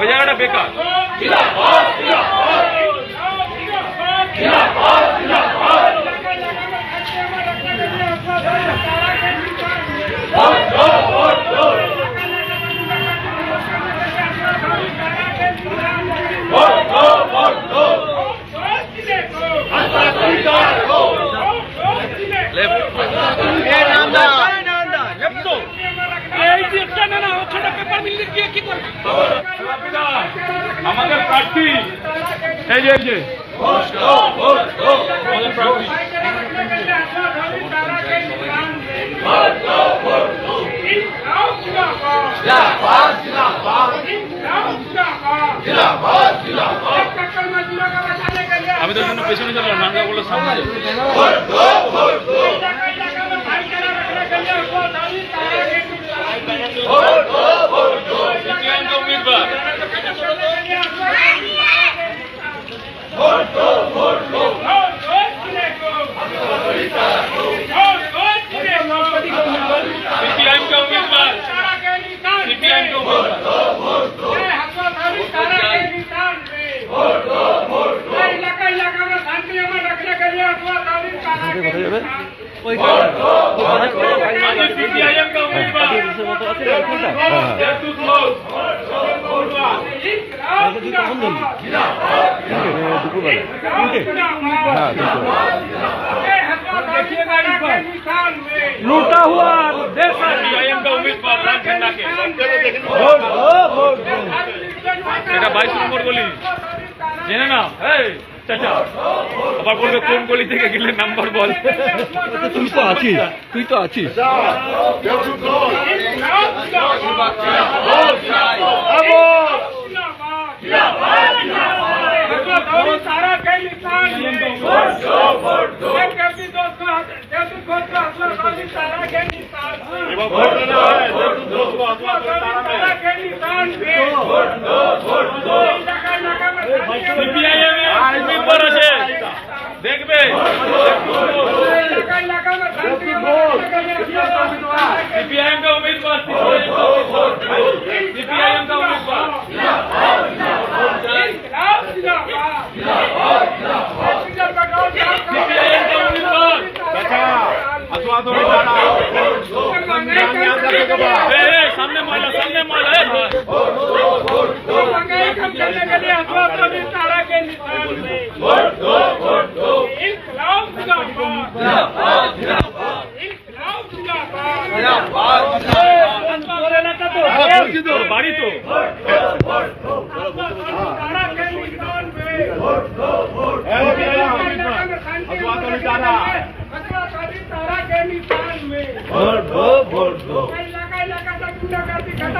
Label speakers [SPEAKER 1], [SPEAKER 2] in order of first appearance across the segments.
[SPEAKER 1] ওই জায়গাটা বেকার আমাদের প্রার্থী। এই যে এই যে। আমি তো জন্য পেছনে চলো নানগা বলে সামনে आज सीपीआईएम का उम्मीदवार जयतूत लोग
[SPEAKER 2] लूटा हुआ देश
[SPEAKER 1] सीपीआईएम का उम्मीदवार लाल झंडा के এটা বাইশ নম্বর গলি জেনে না এই চাচা আবার বলবে কোন গলি থেকে গেলে নাম্বার বল।
[SPEAKER 2] তুই তো আছিস তুই তো আছিস।
[SPEAKER 1] জয়তুত सामने माला सामने माला है महँगाई कम करने के
[SPEAKER 3] लिए अखबार
[SPEAKER 4] को भी तारा के निशान में इनकलाब का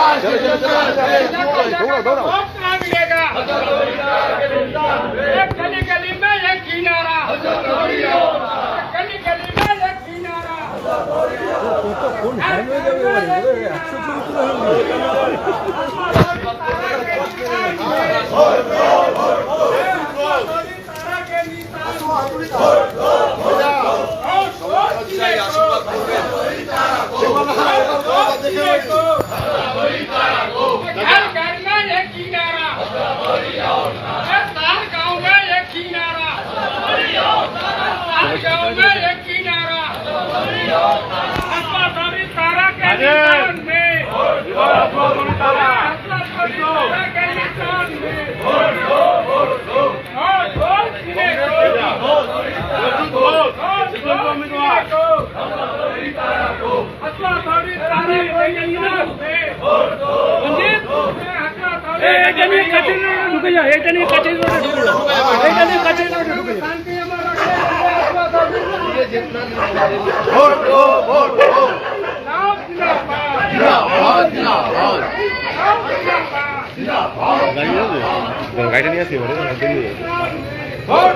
[SPEAKER 4] लोग जो उम्मीदवार जय जय जय जय
[SPEAKER 5] गली गली में एक किनारा गली गली में एक किनारा
[SPEAKER 4] এটা নিয়ে কাছে ঢুকে যাও এটা নিয়ে কাছে ঢুকে যাও এটা নিয়ে কাছে ঢুকে
[SPEAKER 6] যাও
[SPEAKER 7] ভোট দো ভোট
[SPEAKER 6] জিন্দাবাদ
[SPEAKER 8] গাড়িটা নিয়ে আসি এবারে
[SPEAKER 6] ভোট